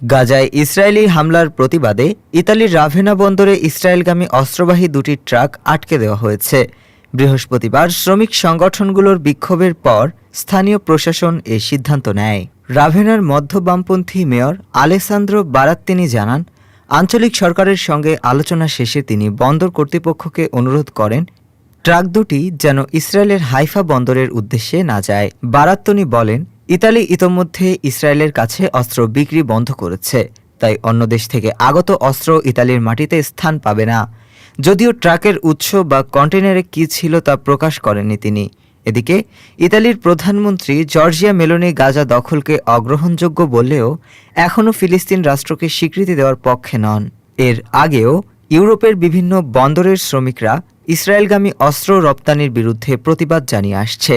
গাজায় ইসরায়েলি হামলার প্রতিবাদে ইতালির রাভেনা বন্দরে ইসরায়েলগামী অস্ত্রবাহী দুটি ট্রাক আটকে দেওয়া হয়েছে। বৃহস্পতিবার শ্রমিক সংগঠনগুলোর বিক্ষোভের পর স্থানীয় প্রশাসন এ সিদ্ধান্ত নেয়। রাভেনার মধ্য বামপন্থী মেয়র আলেসান্দ্রো বারাত্তিনি জানান, আঞ্চলিক সরকারের সঙ্গে আলোচনা শেষে তিনি বন্দর কর্তৃপক্ষকে অনুরোধ করেন, ট্রাক দুটি যেন ইসরায়েলের হাইফা বন্দরের উদ্দেশ্যে না যায়। বারাত্তনি বলেন ইতালি ইতোমধ্যে ইসরায়েলের কাছে অস্ত্র বিক্রি বন্ধ করেছে, তাই অন্য দেশ থেকে আগত অস্ত্র ইতালির মাটিতে স্থান পাবে না। যদিও ট্রাকের উৎস বা কন্টেনারে কী ছিল তা প্রকাশ করেননি তিনি। এদিকে, ইতালির প্রধানমন্ত্রী জর্জিয়া মেলোনি গাজা দখলকে অগ্রহণযোগ্য বললেও এখনও ফিলিস্তিন রাষ্ট্রকে স্বীকৃতি দেওয়ার পক্ষে নন। এর আগেও ইউরোপের বিভিন্ন বন্দরের শ্রমিকরা ইসরায়েলগামী অস্ত্র রপ্তানির বিরুদ্ধে প্রতিবাদ জানিয়ে আসছে।